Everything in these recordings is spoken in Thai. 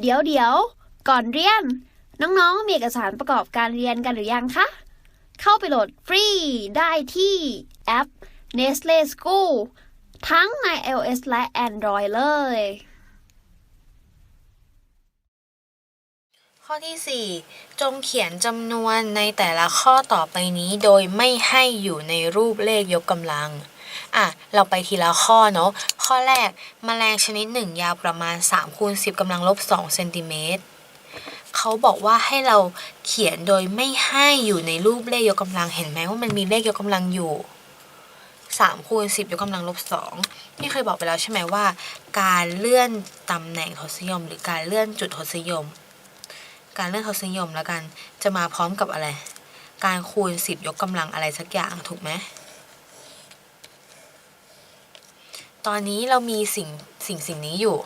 เดี๋ยวเดี๋ยว ก่อนเรียน น้องๆ มีเอกสารประกอบการเรียนกันหรือยังคะ เข้าไปโหลดฟรีได้ที่แอป Nestle School ทั้งใน iOS และ Android เลย ข้อที่ 4 จงเขียนจำนวนในแต่ละข้อต่อไปนี้โดยไม่ให้อยู่ในรูปเลขยกกำลัง อะ เราไปทีละข้อเนาะ ข้อแรกมแมลงชนิดหนึ่งยาวประมาณ3คูณ10กำลังลบ2เซนติเมตรเขาบอกว่าให้เราเขียนโดยไม่ให้อยู่ในรูปเลขยกกำลังเห็นไหมว่ามันมีเลขยกกำลังอยู่3คูณ10ยกกำลังลบ2นี่เคยบอกไปแล้วใช่ไหมว่า การเลื่อนตำแหน่งทศนิยม หรือการเลื่อนจุดทศนิยม การเลื่อนทศนิยมแล้วกันจะมาพร้อมกับอะไร การคูณ 10 ยกกำลังอะไรสักอย่างถูกไหม ตอนนี้เรามีสิ่งสิ่งสิ่งนี้อยู่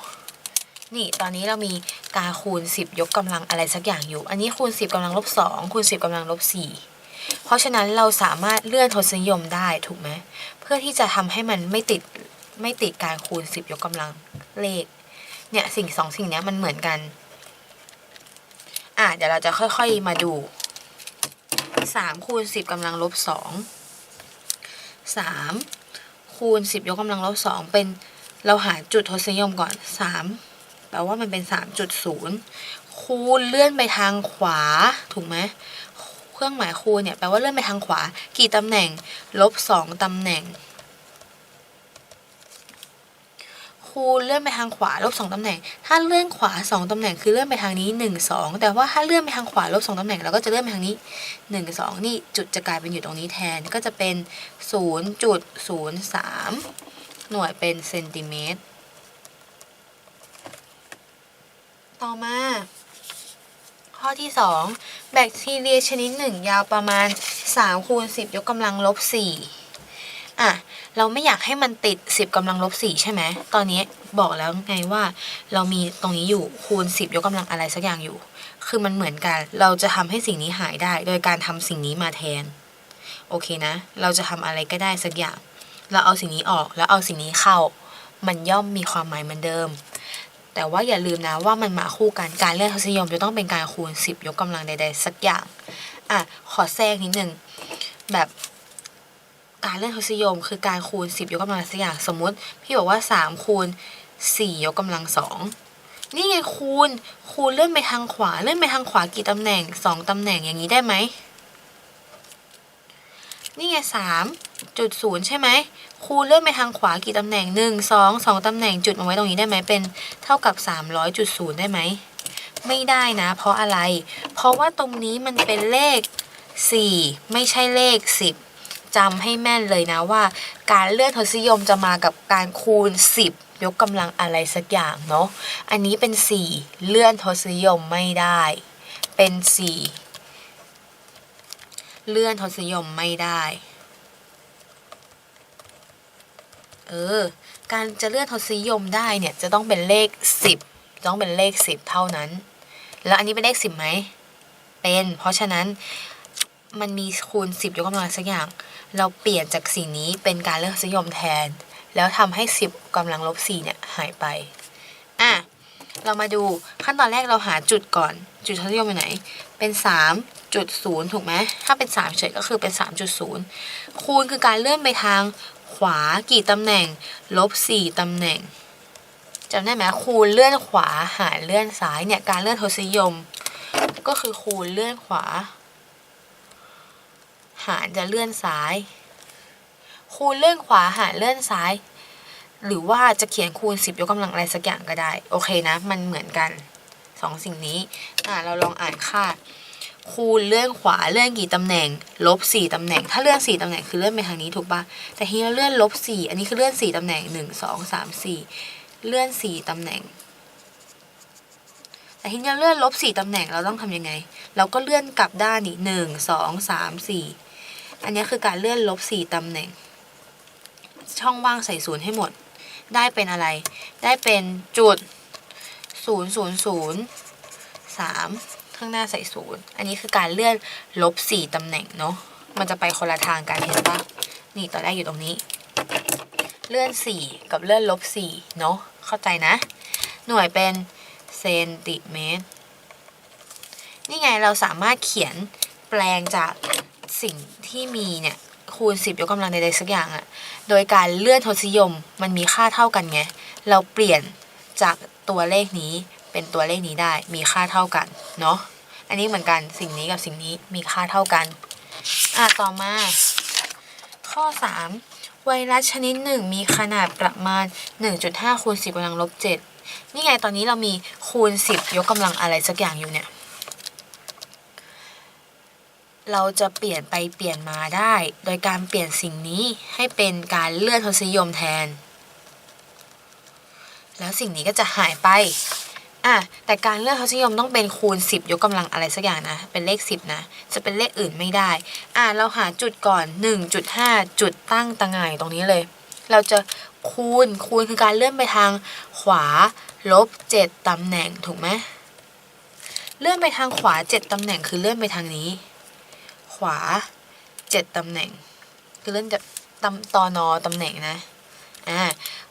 นี่ตอนนี้เรามีการคูณ 10 ยกกำลังอะไรสักอย่างอยู่ อันนี้คูณ 10กำลังลบ2คูณ 10กำลังลบ4เพราะฉะนั้นเราสามารถเลื่อนทศนิยมได้ถูกไหมเพื่อที่จะทำให้มันไม่ติดไม่ติดการคูณ 10 ยกกำลังเลขเนี่ยสิ่งสองสิ่งนี้มันเหมือนกัน อะเดี๋ยวเราจะค่อยๆมาดู3คูณ10กำลังลบ2 3 คูณ 10 ยกกำลังลบ2เป็นเราหาจุดทศนิยมก่อน 3 แปลว่ามันเป็น 3.0 คูณเลื่อนไปทางขวา ถูกไหมเครื่องหมายคูณเนี่ยแปลว่าเลื่อนไปทางขวา กี่ตำแหน่ง ลบ 2 ตำแหน่ง คูณเลื่อนไปทางขวาลบสองตำแหน่ง ถ้าเลื่อนขวาสองตำแหน่งคือเลื่อนไปทางนี้หนึ่งสองแต่ว่าถ้าเลื่อนไปทางขวาลบสองตำแหน่งเราก็จะเลื่อนไปทางนี้หนึ่งสองนี่จุดจะกลายเป็นอยู่ตรงนี้แทนก็จะเป็นศูนย์จุดศูนย์สามหน่วยเป็นเซนติเมตร ต่อมา ข้อที่สองแบคทีเรียชนิดหนึ่งยาวประมาณ3คูณ10 ยกกำลังลบ4 อะเราไม่อยากให้มันติด 10กำลังลบ4ใช่ไหมตอนนี้บอกแล้วไงว่า เรามีตรงนี้อยู่คูณ 10 ยกกำลังอะไรสักอย่างอยู่ คือมันเหมือนกัน เราจะทำให้สิ่งนี้หายได้ โดยการทำสิ่งนี้มาแทน โอเคนะ เราจะทำอะไรก็ได้สักอย่าง เราเอาสิ่งนี้ออกแล้วเอาสิ่งนี้เข้า มันย่อมมีความหมายเหมือนเดิม แต่ว่าอย่าลืมนะว่ามันมาคู่กันการเลื่อนทศนิยมจะต้องเป็นการคูณ 10 ยกกำลังใด ๆ สักอย่างอะขอแทรกนิดนึงแบบ การเลื่อนทศนิยม คือการคูณ 10 ยกกำลังสักอย่างสมมติ พี่บอกว่า 3 คูณ 4 ยกกำลัง2นี่ไงคูณ คูณเลื่อนไปทางขวา เลื่อนไปทางขวากี่ตำแหน่ง 2ตำแหน่งอย่างนี้ได้ไหม นี่ไง3จุด0ใช่ไหม คูณเลื่อนไปทางขวากี่ตำแหน่ง 1 2 2ตำแหน่งจุดมาไว้ตรงนี้ได้ไหมเป็นเท่ากับ 300จุด0ได้ไหม ไม่ได้นะ เพราะอะไร เพราะว่าตรงนี้มันเป็นเลข 4 ไม่ใช่เลข 10 จำให้แม่นเลยนะว่า การเลื่อนทศนิยมจะมากับการคูณ 10 ยกกำลังอะไรสักอย่างเนาะอันนี้เป็น 4 เลื่อนทศนิยมไม่ได้ เป็น 4 เลื่อนทศนิยมไม่ได้เออ การจะเลื่อนทศนิยมได้เนี่ยจะต้องเป็นเลข 10 ต้องเป็นเลข 10 เท่านั้น แล้วอันนี้เป็นเลข 10ไหม เป็น เพราะฉะนั้น มันมีคูณ 10 ยกกำลังสักอย่าง เราเปลี่ยนจากสิ่งนี้เป็นการเลื่อนทศนิยมแทน แล้วทำให้ 10กำลังลบ4เนี่ยหายไป อะ เรามาดูขั้นตอนแรกเราหาจุดก่อน จุดทศนิยมอยู่ไหน เป็น3.0ถูกไหม ถ้าเป็น3เฉยก็คือเป็น 3.0 คูณคือการเลื่อนไปทางขวากี่ตำแหน่ง ลบ 4ตำแหน่งจำได้ไหมคูณเลื่อนขวาหารเลื่อนซ้ายเนี่ยการเลื่อนทศนิยม ก็คือคูณเลื่อนขวา หารจะเลื่อนซ้าย คูณเลื่อนขวาหารเลื่อนซ้าย หรือว่าจะเขียนคูณ 10 ยกกำลังอะไรสักอย่างก็ได้ โอเคนะ มันเหมือนกันสองสิ่งนี้อ่าเราลองอ่านค่า คูณเลื่อนขวาเลื่อนกี่ตำแหน่ง ลบ4ตำแหน่ง ถ้าเลื่อน4ตำแหน่งคือเลื่อนไปทางนี้ถูกปะแต่ทีนี้เราเลื่อนลบ4อันนี้คือเลื่อน4ตำแหน่ง 1 2 3 4 เลื่อน4ตำแหน่งแต่ทีนี้เลื่อนลบ4ตำแหน่งเราต้องทำยังไง เราก็เลื่อนกลับด้านนี่หนึ่งสองสามสี่ อันนี้คือการเลื่อนลบ 4ตำแหน่ง ช่องว่างใส่ศูนย์ให้หมด ได้เป็นอะไร ได้เป็นจุดศูนย์ศูนย์ศูนย์สามข้างหน้าใส่ศูนย์อันนี้คือการเลื่อนลบสี่ตำแหน่งเนาะ มันจะไปคนละทางกันเห็นปะนี่ตอนแรกอยู่ตรงนี้ เลื่อนสี่กับเลื่อนลบสี่เนาะ เข้าใจนะ หน่วยเป็นเซนติเมตร นี่ไงเราสามารถเขียนแปลงจาก สิ่งที่มีเนี่ยคูณ10ยกกำลังใดๆสักอย่างอะโดยการเลื่อนทศนิยมมันมีค่าเท่ากันไง เราเปลี่ยนจากตัวเลขนี้เป็นตัวเลขนี้ได้มีค่าเท่ากันเนาะ อันนี้เหมือนกันสิ่งนี้กับสิ่งนี้มีค่าเท่ากัน อะต่อมา ข้อ 3 ไวรัสชนิดหนึ่งมีขนาดประมาณ 1.5คูณ10กำลังลบ7นี่ไงตอนนี้เรามีคูณ 10 ยกกำลังอะไรสักอย่างอยู่เนี่ย เราจะเปลี่ยนไปเปลี่ยนมาได้ โดยการเปลี่ยนสิ่งนี้ให้เป็นการเลื่อนทศนิยมแทน แล้วสิ่งนี้ก็จะหายไปอะแต่การเลื่อนทศนิยมต้องเป็นคูณ 10 ยกกำลังอะไรสักอย่างนะ เป็นเลข 10 นะ จะเป็นเลขอื่นไม่ได้อะเราหาจุดก่อน 1.5 จุดตั้งตะหง่ายตรงนี้เลย เราจะคูณคูณคือการเลื่อนไปทางขวาลบ 7ตำแหน่งถูกไหมเลื่อนไปทางขวา 7ตำแหน่งคือเลื่อนไปทางนี้ ขวา7ตำแหน่ง คือเลื่อนจากตำตอนอตำแหน่งนะอ่า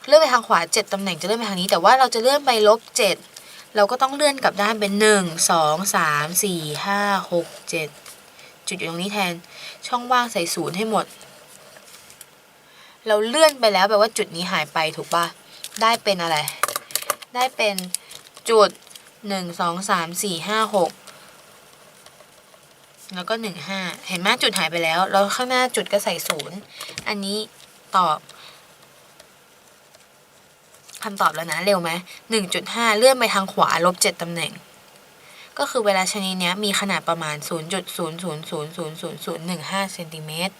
เลื่อนไปทางขวา7ตำแหน่งจะเลื่อนไปทางนี้ แต่ว่าเราจะเลื่อนไปลบ7เราก็ต้องเลื่อนกลับด้านเป็น1 2 3 4 5 6 7จุดอยู่ตรงนี้แทนช่องว่างใส่ศูนย์ให้หมด เราเลื่อนไปแล้วแปลว่าจุดนี้หายไปถูกปะได้เป็นอะไร ได้เป็นจุด1 2 3 4 5 6 แล้วก็ 1 5 เห็นไหมจุดหายไปแล้ว แล้วข้างหน้าจุดก็ใส่ศูนย์อันนี้ตอบคำตอบแล้วนะ เร็วไหมหนึ่งจุดห้าเลื่อนไปทางขวาลบเจ็ดตำแหน่ง ก็คือเวลาชนิดเนี้ยมีขนาดประมาณ 0.000000015เซนติเมตร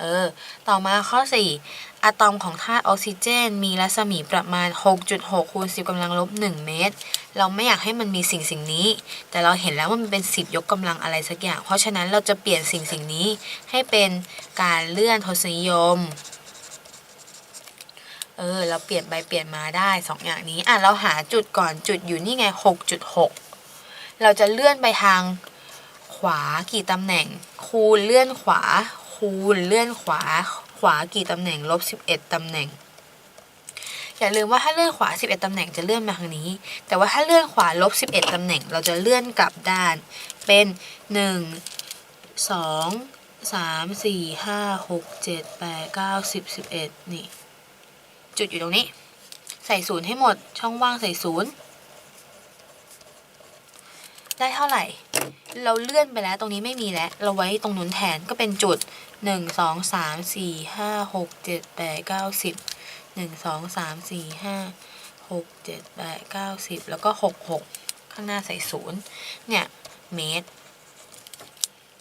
เออ ต่อมาข้อ 4 อะตอมของธาตุออกซิเจน มีรัศมีประมาณ 6.6คูณ10กำลังลบ1เมตร เราไม่อยากให้มันมีสิ่งสิ่งนี้ แต่เราเห็นแล้วว่ามันเป็น10ยกกำลังอะไรสักอย่าง เพราะฉะนั้นเราจะเปลี่ยนสิ่งสิ่งนี้ให้เป็นการเลื่อนทศนิยมเออเราเปลี่ยนไปเปลี่ยนมาได้สองอย่างนี้อะเราหาจุดก่อนจุดอยู่นี่ไง 6.6 เราจะเลื่อนไปทางขวากี่ตำแหน่ง คูณเลื่อนขวา คูณเลื่อนขวาขวากี่ตำแหน่งลบ11ตำแหน่ง อย่าลืมว่าถ้าเลื่อนขวา 11ตำแหน่งจะเลื่อนมาทางนี้ แต่ว่าถ้าเลื่อนขวาลบ11ตำแหน่ง เราจะเลื่อนกลับด้าน เป็น 1 2 3 4 5 6 7 8 9 10 11 นี่ จุดอยู่ตรงนี้ ใส่ศูนย์ให้หมดช่องว่างใส่ศูนย์ได้เท่าไหร่ เราเลื่อนไปแล้วตรงนี้ไม่มีแล้ว เราไว้ตรงนู้นแทนก็เป็นจุดหนึ่งสองสามสี่ห้าหกเจ็ดแปดเก้าสิบหนึ่งสองสามสี่ห้าหกเจ็ดแปดเก้าสิบแล้วก็หกหกข้างหน้าใส่ศูนย์เนี่ย เมตร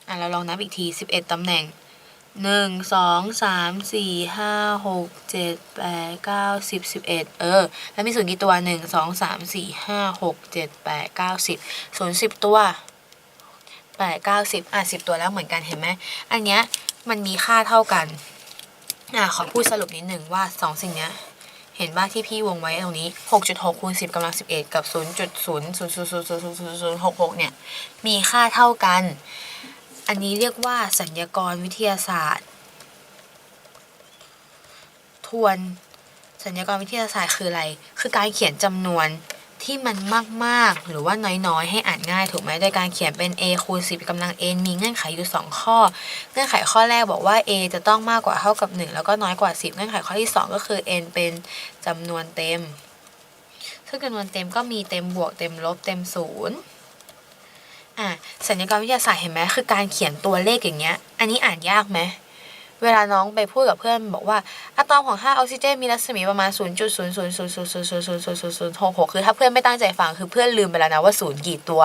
อะ เราลองนับอีกทีสิบเอ็ดตำแหน่งหนึ่งสองสามสี่ห้าหกเจ็ดแปดเก้าสิบสิบเอ็ดเออ แล้วมีศูนย์กี่ตัวหนึ่งสองสามสี่ห้าหกเจ็ดแปดเก้าสิบศูนย์สิบตัว แปดเก้าสิบอะสิบตัวแล้วเหมือนกันเห็นไหมอันเนี้ยมันมีค่าเท่ากันอะขอพูดสรุปนิดหนึ่งว่าสองสิ่งเนี้ยเห็นบ้าที่พี่วงไว้ตรงนี้ 6.6คูณ10กำลัง 11 กับ 0.00000066 เนี่ย มีค่าเท่ากัน อันนี้เรียกว่าสัญญากรวิทยาศาสตร์ ทวน สัญญากรวิทยาศาสตร์คืออะไร คือการเขียนจำนวน ที่มันมากๆ หรือว่าน้อยๆ ให้อ่านง่ายถูกไหมโดยการเขียนเป็น a คูณ10กำลัง n มีเงื่อนไขอยู่ 2 ข้อ เงื่อนไขข้อแรกบอกว่า a จะต้องมากกว่าเท่ากับ 1 แล้วก็น้อยกว่า 10 เงื่อนไขข้อที่ 2 ก็คือ n เป็นจำนวนเต็ม ซึ่งจำนวนเต็มก็มีเต็มบวกเต็มลบเต็มศูนย์อะสัญญากรวิทยาศาสตร์เห็นไหมคือการเขียนตัวเลขอย่างเงี้ย อันนี้อ่านยากไหม เวลาน้องไปพูดกับเพื่อนบอกว่าอะตอมของธาออกซิเจนมีรัศมีประมาณ0 0 0 0 0 0 0 0 0 0 0 0 6 6คือถ้าเพื่อนไม่ตั้งใจฟังคือเพื่อนลืมไปแล้วนะว่าศูนย์กี่ตัว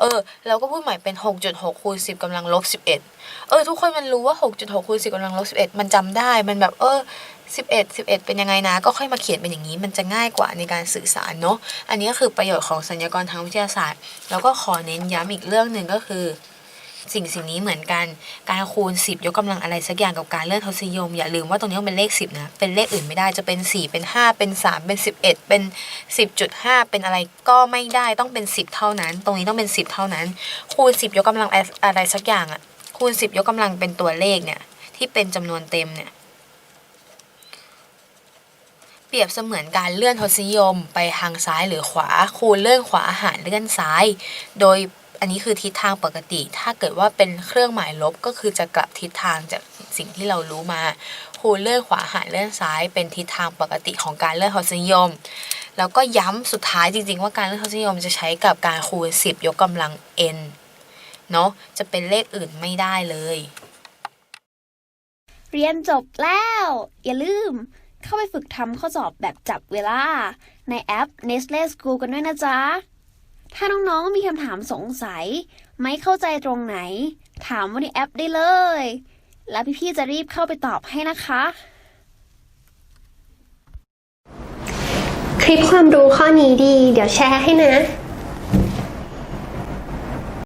เออ เราก็พูดใหม่เป็น 6.6คูณ10กำลังลบ11 เออ ทุกคนมันรู้ว่า 6.6คูณ10กำลังลบ11 มันจำได้มันแบบเออ11 11 เป็นยังไงนะ ก็ค่อยมาเขียนเป็นอย่างนี้ มันจะง่ายกว่าในการสื่อสารเนาะ อันนี้ก็คือประโยชน์ของสัญญากรทางวิทยาศาสตร์ แล้วก็ขอเน้นย้ำอีกเรื่องหนึ่งก็คือ สิ่งสิ่งนี้เหมือนกันการคูณ 10 ยกกำลังอะไรสักอย่างกับการเลื่อนทศนิยม อย่าลืมว่าตรงนี้มันเป็นเลข 10นะเป็นเลขอื่นไม่ได้จะเป็น 4 เป็น 5 เป็น 3 เป็น 11 เป็น 10.5 เป็นอะไรก็ไม่ได้ต้องเป็น 10 เท่านั้น ตรงนี้ต้องเป็น 10 เท่านั้น คูณ 10 ยกกำลังอะไรสักอย่างอะคูณ 10 ยกกำลังเป็นตัวเลขเนี่ยที่เป็นจำนวนเต็มเนี่ยเปรียบเสมือนการเลื่อนทศนิยมไปทางซ้ายหรือขวา คูณเลื่อนขวาหารเลื่อนซ้าย โดย อันนี้คือทิศทางปกติ ถ้าเกิดว่าเป็นเครื่องหมายลบก็คือจะกลับทิศทางจากสิ่งที่เรารู้มาคูณเลื่อนขวาหารเลื่อนซ้าย เป็นทิศทางปกติของการเลื่อนทศนิยม แล้วก็ย้ำสุดท้ายจริง ๆ ว่าการเลื่อนทศนิยมจะใช้กับการคูณ 10 ยกกำลัง n เนาะจะเป็นเลขอื่นไม่ได้เลย เรียนจบแล้ว อย่าลืมเข้าไปฝึกทำข้อสอบแบบจับเวลา ในแอป Nestle School กันด้วยนะจ๊ะ ถ้าน้องๆ มีคำถามสงสัย ไม่เข้าใจตรงไหน ถามว่าในแอปได้เลย แล้วพี่ๆ จะรีบเข้าไปตอบให้นะคะ คลิปความรู้ข้อนี้ดี เดี๋ยวแชร์ให้นะ